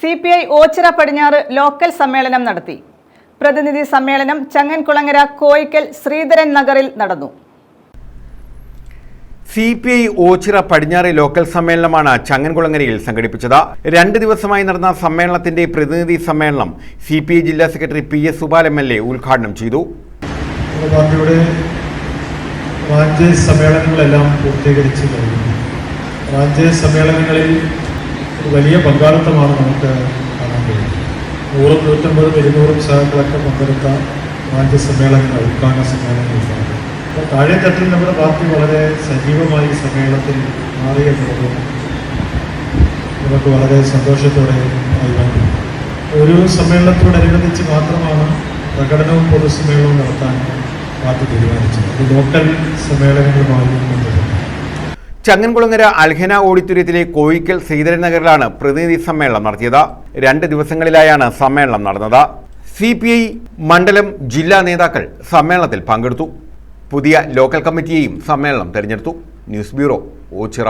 C P I Ochira പടിഞ്ഞാറ് local സമ്മേളനം നടത്തി. പ്രതിനിധി സമ്മേളനം ചങ്ങൻകുളങ്ങര കോയിക്കൽ ശ്രീധരൻ നഗറിൽ നടന്നു. സി പി ഐ ഓച്ചിറ പടിഞ്ഞാറ് ലോക്കൽ സമ്മേളനമാണ് ചങ്ങൻകുളങ്ങരയിൽ സംഘടിപ്പിച്ചത്. രണ്ട് ദിവസമായി നടന്ന സമ്മേളനത്തിന്റെ പ്രതിനിധി സമ്മേളനം സി പി ഐ ജില്ലാ secretary P S Subal M L A ഉദ്ഘാടനം ചെയ്തു. പാർട്ടിയുടെ സമ്മേളനങ്ങളെല്ലാം പൂർത്തീകരിച്ചു കഴിഞ്ഞു. സമ്മേളനങ്ങളിൽ വലിയ പങ്കാളിത്തമാണ് നമുക്ക് കാണാൻ കഴിയുന്നത്. നൂറും നൂറ്റമ്പതും ഇരുന്നൂറും സഹാക്കളൊക്കെ പങ്കെടുത്ത വാണിജ്യ സമ്മേളനങ്ങൾ ഉദ്ഘാടന സമ്മേളനങ്ങൾ അപ്പോൾ താഴെത്തട്ടിൽ നമ്മുടെ പാർട്ടി വളരെ സജീവമായി സമ്മേളനത്തിൽ മാറി എന്നുള്ളതും നമുക്ക് വളരെ സന്തോഷത്തോടെ അറിയാൻ ഒരു സമ്മേളനത്തോടനുബന്ധിച്ച് മാത്രമാണ് പ്രകടനവും പൊതുസമ്മേളനവും നടത്താൻ പാർട്ടി തീരുമാനിച്ചത്. അത് ലോക്കൽ സമ്മേളനങ്ങളുമായി ബന്ധപ്പെട്ട്. ചങ്ങൻകുളങ്ങര അൽഹന ഓഡിറ്റോറിയത്തിലെ കോഴിക്കൽ ശ്രീധരൻ നഗറിലാണ് പ്രതിനിധി സമ്മേളനം നടത്തിയത്. രണ്ട് ദിവസങ്ങളിലായാണ് സമ്മേളനം നടന്നത്. സി പി ഐ മണ്ഡലം ജില്ലാ നേതാക്കൾ സമ്മേളനത്തിൽ പങ്കെടുത്തു. പുതിയ ലോക്കൽ കമ്മിറ്റിയെയും സമ്മേളനം തെരഞ്ഞെടുത്തു. News bureau Ochira.